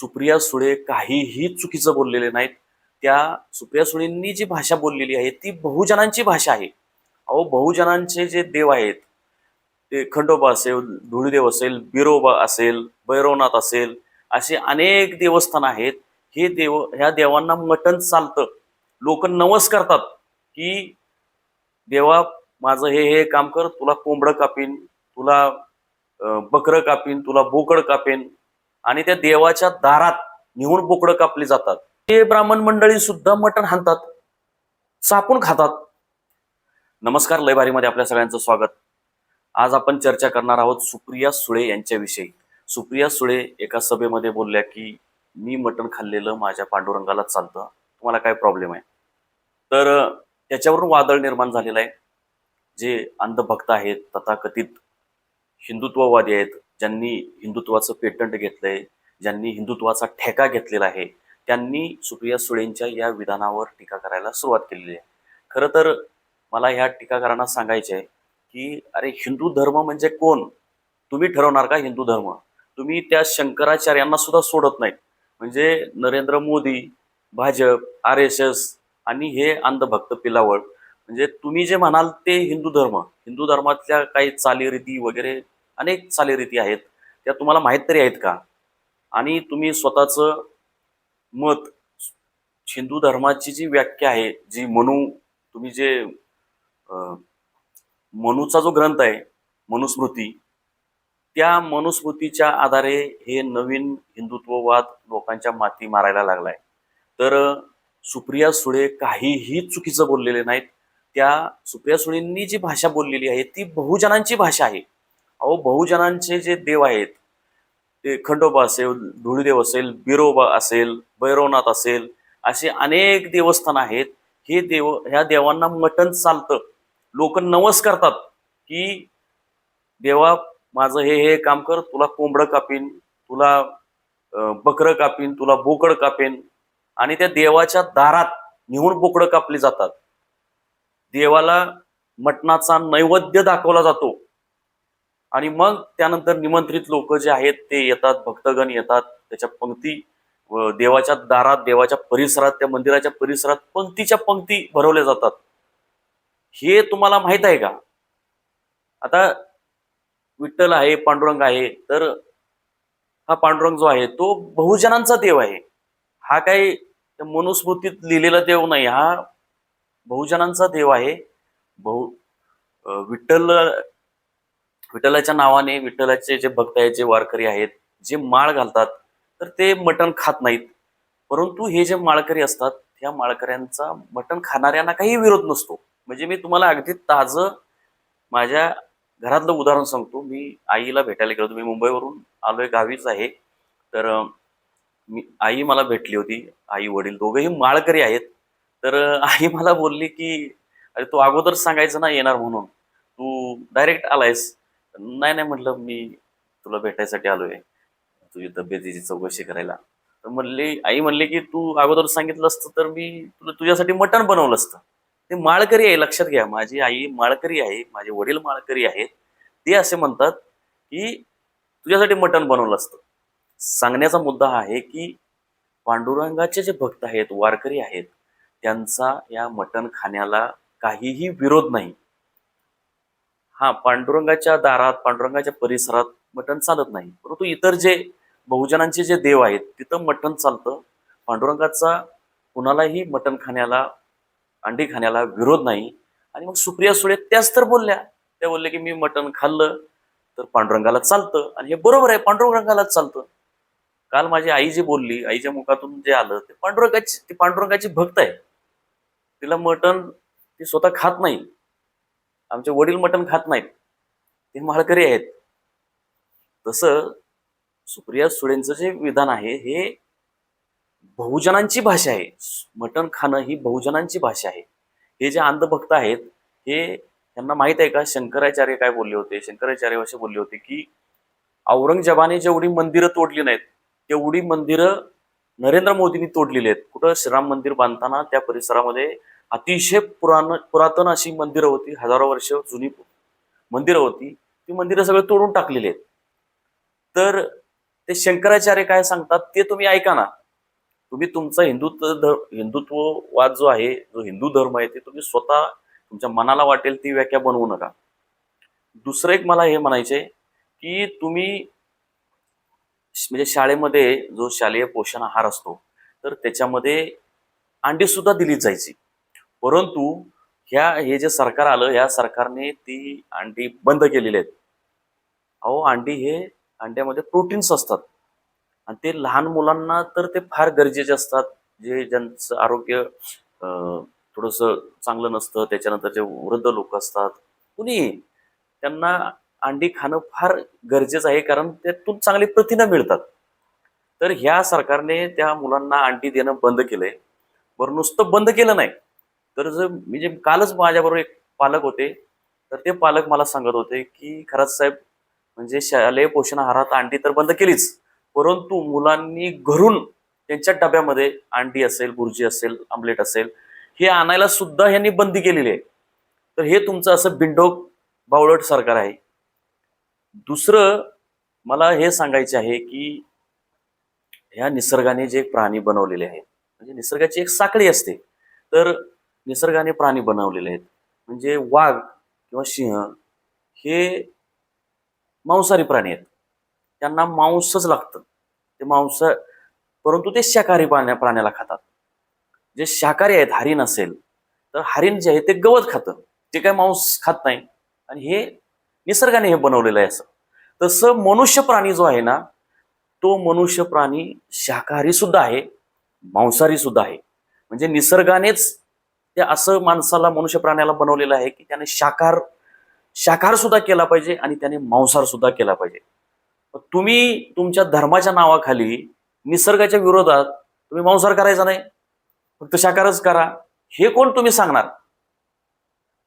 सुप्रिया सुळे काहीही चुकीचं बोललेले नाहीत. त्या सुप्रिया सुळेंनी जी भाषा बोललेली आहे ती बहुजनांची भाषा आहे. अहो बहुजनांचे जे देव आहेत ते खंडोबा असेल धुळीदेव असेल बिरोबा असेल भैरवनाथ असेल असे अनेक देवस्थान आहेत. हे देव ह्या देवांना मटण चालतं. लोक नवस करतात की देवा माझं हे हे काम कर तुला कोंबडं कापीन तुला बकरं कापीन तुला बोकड कापेन आणि त्या देवाच्या दारात नेऊन बोकडं कापली जातात. ते ब्राह्मण मंडळी सुद्धा मटण हाणतात सापून खातात. नमस्कार लयबारीमध्ये आपल्या सगळ्यांचं स्वागत. आज आपण चर्चा करणार आहोत सुप्रिया सुळे यांच्याविषयी. सुप्रिया सुळे एका सभेमध्ये बोलल्या की मी मटण खाल्लेलं माझ्या पांडुरंगाला चालतं. तुम्हाला काय प्रॉब्लेम आहे? तर त्याच्यावरून वादळ निर्माण झालेलं आहे. जे अंधभक्त आहेत तथाकथित हिंदुत्ववादी आहेत ज्यांनी हिंदुत्वाचं पेटंट घेतलंय ज्यांनी हिंदुत्वाचा ठेका घेतलेला आहे त्यांनी सुप्रिया सुळेंच्या या विधानावर टीका करायला सुरुवात केलेली आहे. खरं तर मला ह्या टीकाकारांना सांगायचे आहे की अरे हिंदू धर्म म्हणजे कोण? तुम्ही ठरवणार का हिंदू धर्म? तुम्ही त्या शंकराचार्यांना सुद्धा सोडत नाहीत. म्हणजे Narendra Modi Bhajap R S S आणि हे अंधभक्त पिलावळ. म्हणजे तुम्ही जे म्हणाल ते हिंदू धर्म. हिंदू धर्मातल्या काही चालीरीती वगैरे अनेक चालीरीती आहेत. त्या तुम्हाला माहीत तरी आहेत का? आणि तुम्ही स्वतःचं मत हिंदू धर्माची जी व्याख्या आहे जी मनू तुम्ही जे मनूचा जो ग्रंथ आहे मनुस्मृती त्या मनुस्मृतीच्या आधारे हे नवीन हिंदुत्ववाद लोकांच्या माती मारायला लागलाय. तर सुप्रिया सुळे काहीही चुकीचं बोललेले नाहीत. त्या सुप्रिया सुळेंनी जी भाषा बोललेली आहे ती बहुजनांची भाषा आहे. अहो बहुजनांचे जे देव आहेत ते खंडोबा असेल धुळीदेव असेल बिरोबा असेल भैरवनाथ असेल असे अनेक देवस्थान आहेत. हे देव ह्या देवांना मटण चालतं. लोक नवस करतात की देवा माझं हे हे काम कर तुला कोंबडं कापीन तुला बकरं कापीन तुला बोकड कापेन. आणि त्या देवाच्या दारात निहून बोकडं कापली जातात. देवाला मटणाचा नैवेद्य दाखवला जातो. आणि मग त्यानंतर निमंत्रित लोक जे आहेत ते येतात भक्तगण येतात त्याच्या पंक्ती व देवाच्या दारात देवाच्या परिसरात त्या मंदिराच्या परिसरात पंक्तीच्या पंक्ती भरवल्या जातात. हे तुम्हाला माहीत आहे का? आता विठ्ठल आहे पांडुरंग आहे तर हा पांडुरंग जो आहे तो बहुजनांचा देव आहे. हा काही मनुस्मृतीत लिहिलेला देव नाही हा बहुजनांचा देव आहे. बहु विठ्ठल विठ्ठलाच्या नावाने विठ्ठलाचे जे भक्त आहेत जे वारकरी आहेत जे माळ घालतात तर ते मटण खात नाहीत. परंतु हे जे माळकरी असतात त्या माळकऱ्यांचा मटण खाणाऱ्यांना काही विरोध नसतो. म्हणजे मी तुम्हाला अगदी ताजं माझ्या घरातलं उदाहरण सांगतो. मी आईला भेटायला गेलो होतो. मी मुंबईवरून आलोय गावीच आहे. तर मी आई मला भेटली होती. आई वडील दोघेही माळकरी आहेत. तर आई मला बोलली की अरे तू अगोदर सांगायचं ना येणार म्हणून. तू डायरेक्ट आलायस. नाही नाही म्हटलं मी तुला भेटायसाठी आलोय. तुझी तब्येतीची चौकशी करायला. तर म्हणली आई म्हणली की तू अगोदर सांगितलं असतं तर मी तुला तुझ्यासाठी मटण बनवलं असतं. ते माळकरी आहे लक्षात घ्या. माझी आई माळकरी आहे माझे वडील माळकरी आहेत. ते असे म्हणतात की तुझ्यासाठी मटण बनवलं असतं. सांगण्याचा मुद्दा हा आहे की पांडुरंगाचे जे भक्त आहेत वारकरी आहेत त्यांचा या मटण खाण्याला काहीही विरोध नाही. हा पांडुरंगाच्या दारात पांडुरंगाच्या परिसरात मटण चालत नाही. परंतु इतर जे बहुजनांचे जे देव आहेत तिथं मटण चालतं. पांडुरंगाचा कुणालाही मटण खाण्याला अंडी खाण्याला विरोध नाही. आणि मग सुप्रिया सुळे त्याच तर बोलल्या. त्या बोलल्या की मी मटण खाल्लं तर पांडुरंगाला चालतं. आणि हे बरोबर आहे पांडुरंगालाच चालतं. काल माझी आई जी बोलली आईच्या मुखातून जे आलं ते पांडुरंगाची ती पांडुरंगाची भक्त आहे. तिला मटण ती स्वतः खात नाही. आमचे वडील मटण खात नाहीत. ते माळकरी आहेत. तसं सुप्रिया सुळेंचं जे विधान आहे हे बहुजनांची भाषा आहे. मटण खाणं ही बहुजनांची भाषा आहे. हे जे अंधभक्त आहेत हे त्यांना माहीत आहे का? शंकराचार्य काय बोलले होते? शंकराचार्य असे बोलले होते की औरंगजेबाने जेवढी मंदिरं तोडली नाहीत तेवढी मंदिरं नरेंद्र मोदींनी तोडलेली आहेत. कुठं श्रीराम मंदिर बांधताना त्या परिसरामध्ये अतिशय पुराण पुरातन अशी मंदिरं होती हजारो वर्ष जुनी मंदिरं होती. ती मंदिरं सगळं तोडून टाकलेली आहेत. तर ते शंकराचार्य काय सांगतात ते तुम्ही ऐका ना. तुम्ही तुमचा हिंदुत्व धर्म हिंदुत्ववाद जो आहे जो हिंदू धर्म आहे ते तुम्ही स्वतः तुमच्या मनाला वाटेल ती व्याख्या बनवू नका. दुसरं एक मला हे म्हणायचे की तुम्ही म्हणजे शाळेमध्ये जो शालेय पोषण आहार असतो तर त्याच्यामध्ये अंडी सुद्धा दिली जायची. परंतु ह्या हे जे सरकार आलं ह्या सरकारने ती अंडी बंद केलेली आहेत. अहो अंडी हे अंड्यामध्ये प्रोटीन्स असतात. आणि ते लहान मुलांना तर ते फार गरजेचे असतात. जे ज्यांचं आरोग्य थोडंसं चांगलं नसतं त्याच्यानंतर जे वृद्ध लोक असतात. कुणी? त्यांना अंडी खाणं फार गरजेचं आहे कारण त्यातून चांगली प्रथिनं मिळतात. तर ह्या सरकारने त्या मुलांना अंडी देणं बंद केलंय. बरं नुसतं बंद केलं नाही. तर जर म्हणजे कालच माझ्याबरोबर एक पालक होते तर ते पालक मला सांगत होते की खरंच साहेब म्हणजे शालेय पोषण आहारात अंडी तर बंद केलीच परंतु मुलांनी घरून त्यांच्या डब्यामध्ये अंडी असेल बुर्जी असेल आमलेट असेल हे आणायला सुद्धा यांनी बंदी केलेली आहे. तर हे तुमचं असं बिंडोक बावळट सरकार आहे. दुसरं मला हे सांगायचे आहे की ह्या निसर्गाने जे प्राणी बनवलेले आहेत म्हणजे निसर्गाची एक साखळी असते. तर निसर्गाने प्राणी बनवलेले आहेत. म्हणजे वाघ किंवा सिंह हे मांसाहारी प्राणी आहेत. त्यांना मांसच लागतं. ते मांस परंतु ते शाकाहारी प्राण्या प्राण्याला खातात. जे शाकाहारी आहेत हरिण असेल तर हरिण जे आहे ते गवत खातं. ते काय मांस खात नाही आणि हे निसर्गाने हे बनवलेलं आहे असं. तसं मनुष्य प्राणी जो आहे ना तो मनुष्य प्राणी शाकाहारी सुद्धा आहे मांसाहारी सुद्धा आहे. म्हणजे निसर्गानेच ते असं माणसाला मनुष्य प्राण्याला बनवलेलं आहे की त्याने शाकार शाकार सुद्धा केला पाहिजे आणि त्याने मांसाहार सुद्धा केला पाहिजे. तुम्ही तुमच्या धर्माच्या नावाखाली निसर्गाच्या विरोधात तुम्ही मांसाहार करायचा नाही. फक्त शाकारच करा. हे कोण तुम्ही सांगणार?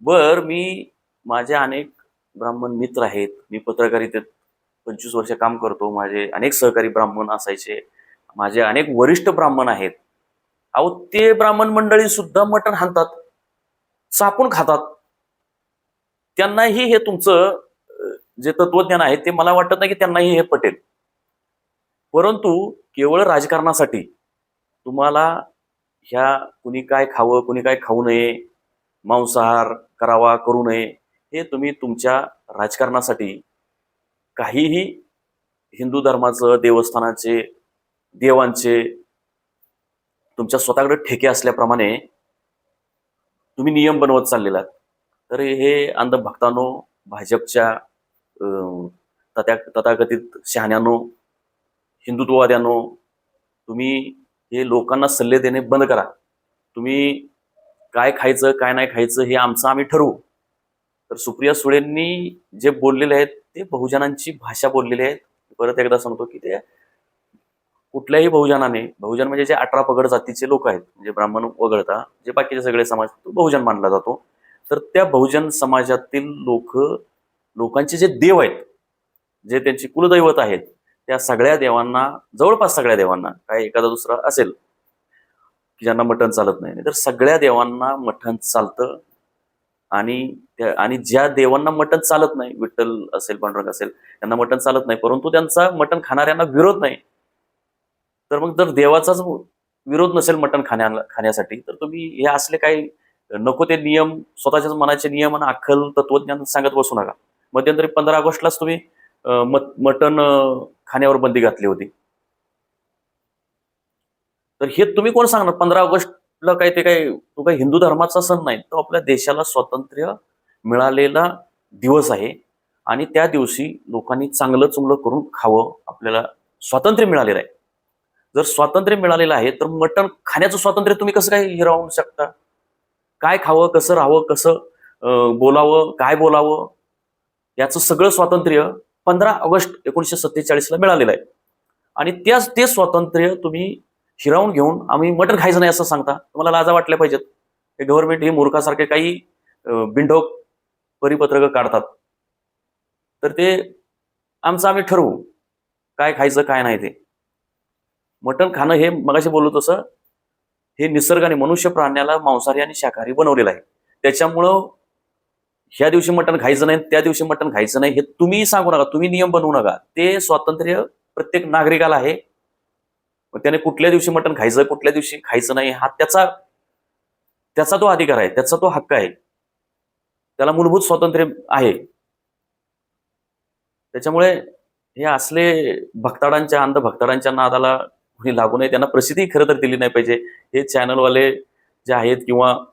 बर मी माझे अनेक ब्राह्मण मित्र आहेत. मी पत्रकारितेत पंचवीस वर्ष काम करतो. माझे अनेक सहकारी ब्राह्मण असायचे. माझे अनेक वरिष्ठ ब्राह्मण आहेत. अहो ते ब्राह्मण मंडळी सुद्धा मटण हाणतात चापून खातात. त्यांनाही हे तुमचं जे तत्वज्ञान आहे ते मला वाटत नाही की त्यांनाही हे पटेल. परंतु केवळ राजकारणासाठी तुम्हाला ह्या कुणी काय खावं कुणी काय खाऊ नये मांसाहार करावा करू नये हे तुम्ही तुमच्या राजकारणासाठी काहीही हिंदू धर्माचं देवस्थानाचे देवांचे तुमच्या स्वतःकडे ठेके असल्याप्रमाणे तुम्ही नियम बनवत चाललेला तर हे अंधभक्तांनो भाजपच्या अं, तथ्या तथाकथित शहाण्यानो हिंदुत्ववाद्यांनो तुम्ही हे लोकांना सल्ले देणे बंद करा. तुम्ही काय खायचं काय नाही खायचं हे आमचं आम्ही ठरवू. तर सुप्रिया सुळेंनी जे बोललेले आहेत ते बहुजनांची भाषा बोललेली आहेत. परत एकदा सांगतो की ते कुठल्याही बहुजनाने बहुजन म्हणजे जे अठरा पगड जातीचे लोक आहेत म्हणजे ब्राह्मण वगळता जे बाकीचे सगळे समाज तो बहुजन मानला जातो. तर त्या बहुजन समाजातील लोक लोकांचे जे देव आहेत जे त्यांची कुलदैवत आहेत त्या सगळ्या देवांना जवळपास सगळ्या देवांना काय एखादा दुसरा असेल की ज्यांना मटण चालत नाही तर सगळ्या देवांना मटण चालतं आणि त्या आणि ज्या देवांना मटण चालत नाही विठ्ठल असेल पांडुरंग असेल त्यांना मटण चालत नाही परंतु त्यांचा मटण खाणाऱ्यांना विरोध नाही. तर मग जर देवाचाच विरोध नसेल मटण खाण्याला खाण्यासाठी तर तुम्ही हे असले काही नको ते नियम स्वतःच्याच मनाचे नियम आणि अखल तत्वज्ञान सांगत बसू नका. मध्यंतरी पंधरा ऑगस्टलाच तुम्ही मटण खाण्यावर बंदी घातली होती. तर हे तुम्ही कोण सांगणार? पंधरा ऑगस्टला काय ते काय तो काही हिंदू धर्माचा सण नाही तो आपल्या देशाला स्वातंत्र्य मिळालेला दिवस आहे. आणि त्या दिवशी लोकांनी चांगलं चुंगलं करून खावं आपल्याला स्वातंत्र्य मिळालेलं आहे. जर स्वातंत्र्य मिळालेलं आहे तर मटण खाण्याचं स्वातंत्र्य तुम्ही कसं काय हिरावू शकता? काय खावं कसं राहावं कसं बोलावं काय बोलावं? याचं सगळं स्वातंत्र्य पंधरा ऑगस्ट एकोणीसशे सत्तेचाळीसला मिळालेलं आहे. आणि त्याच ते स्वातंत्र्य तुम्ही हिरावून घेऊन आम्ही मटण खायचं नाही असं सांगता. तुम्हाला लाजा वाटल्या पाहिजेत. हे गव्हर्नमेंट हे मूर्खासारखे काही बिंडोक परिपत्रकं काढतात. तर ते आमचं आम्ही ठरवू. काय खायचं काय नाही ते. मटण खाणं हे मगाशी बोललो तसं हे निसर्गाने मनुष्य प्राण्याला मांसाहारी आणि शाकाहारी बनवलेलं आहे. त्याच्यामुळं ह्या दिवशी मटण खायचं नाही त्या दिवशी मटण खायचं नाही हे तुम्ही सांगू नका तुम्ही नियम बनवू नका. ते स्वातंत्र्य प्रत्येक नागरिकाला आहे. त्याने कुठल्या दिवशी मटण खायचं कुठल्या दिवशी खायचं नाही हा त्याचा त्याचा तो अधिकार आहे त्याचा तो हक्क आहे. त्याला मूलभूत स्वातंत्र्य आहे. त्याच्यामुळे हे असले भक्ताडांच्या अंध भक्ताडांच्या नादाला कुणी लागू नये त्यांना प्रसिद्धी खरं तर दिली नाही पाहिजे. हे चॅनलवाले जे आहेत किंवा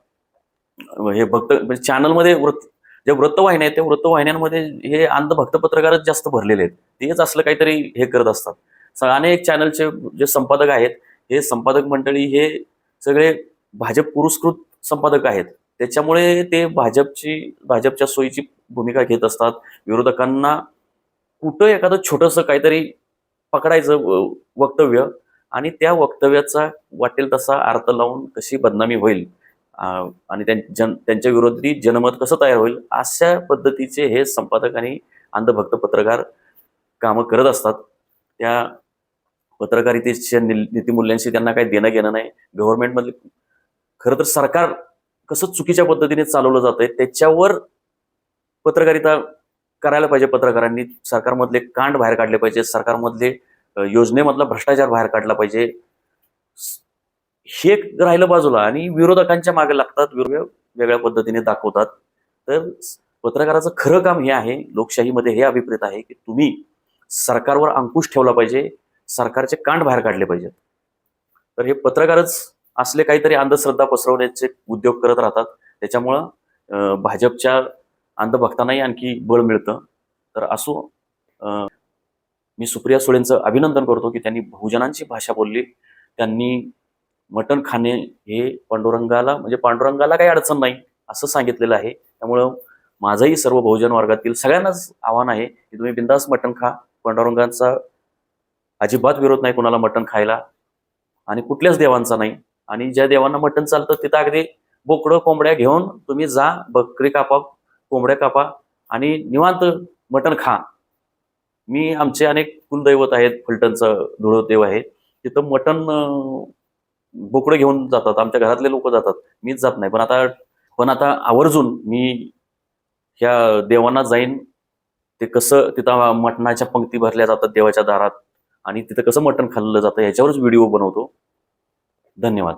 हे भक्त म्हणजे चॅनलमध्ये वृत्त ज्या वृत्तवाहिन्या आहेत त्या वृत्तवाहिन्यांमध्ये हे अंधभक्त पत्रकारच जास्त भरलेले आहेत. तेच असलं काहीतरी हे करत असतात. स- अनेक चॅनलचे जे संपादक आहेत हे संपादक मंडळी हे सगळे भाजप पुरस्कृत संपादक आहेत. त्याच्यामुळे ते भाजपची भाजपच्या सोयीची भूमिका घेत असतात. विरोधकांना कुठं एखादं छोटंसं काहीतरी पकडायचं वक्तव्य आणि त्या वक्तव्याचा वाटेल तसा अर्थ लावून कशी बदनामी होईल आणि त्यां- जन त्यांच्या विरोधी जनमत कसं तयार होईल अशा पद्धतीचे हे संपादक आणि अंधभक्त पत्रकार कामं करत असतात. त्या पत्रकारितेच्या नि- नीतिमूल्यांशी त्यांना काही देणं घेणं नाही. गव्हर्नमेंटमधले खरं तर सरकार कसं चुकीच्या पद्धतीने चालवलं जातंय त्याच्यावर पत्रकारिता करायला पाहिजे पत्रकारांनी. सरकारमधले कांड बाहेर काढले पाहिजे सरकारमधले योजनेमधला भ्रष्टाचार बाहेर काढला पाहिजे. हे राहिलं बाजूला आणि विरोधकांच्या मागे लागतात वेगवेगळ्या वेगळ्या पद्धतीने दाखवतात. तर पत्रकाराचं खरं काम हे आहे लोकशाहीमध्ये हे अभिप्रेत आहे की तुम्ही सरकारवर अंकुश ठेवला पाहिजे सरकारचे कांड बाहेर काढले पाहिजेत. तर हे पत्रकारच असले काहीतरी अंधश्रद्धा पसरवण्याचे उद्योग करत राहतात. त्याच्यामुळं भाजपच्या अंधभक्तांनाही आणखी बळ मिळतं. तर असो मी सुप्रिया सुळेंचं अभिनंदन करतो की त्यांनी बहुजनांची भाषा बोलली. त्यांनी मटण खाणे हे पांडुरंगाला म्हणजे पांडुरंगाला काही अडचण नाही असं सांगितलेलं आहे. त्यामुळं माझंही सर्व बहुजन वर्गातील सगळ्यांनाच आव्हान आहे की तुम्ही बिंदास मटण खा. पांडुरंगाचा अजिबात विरोध नाही कोणाला मटण खायला आणि कुठल्याच देवांचा नाही. आणि ज्या देवांना मटण चालतं तिथं अगदी बोकडं कोंबड्या घेऊन तुम्ही जा बकरी कापा कोंबड्या कापा आणि निवांत मटण खा. मी आमचे अनेक कुलदैवत आहेत फलटणचं धुळदेव आहे. तिथं मटण बोकडं घेऊन जातात. आमच्या घरातले लोक जातात. मीच जात नाही. पण आता पण आता आवर्जून मी ह्या देवांना जाईन. ते कसं तिथं मटणाच्या पंक्ती भरल्या जातात देवाच्या दारात. आणि तिथं कसं मटण खाल्लं जातं ह्याच्यावरच व्हिडिओ बनवतो. धन्यवाद.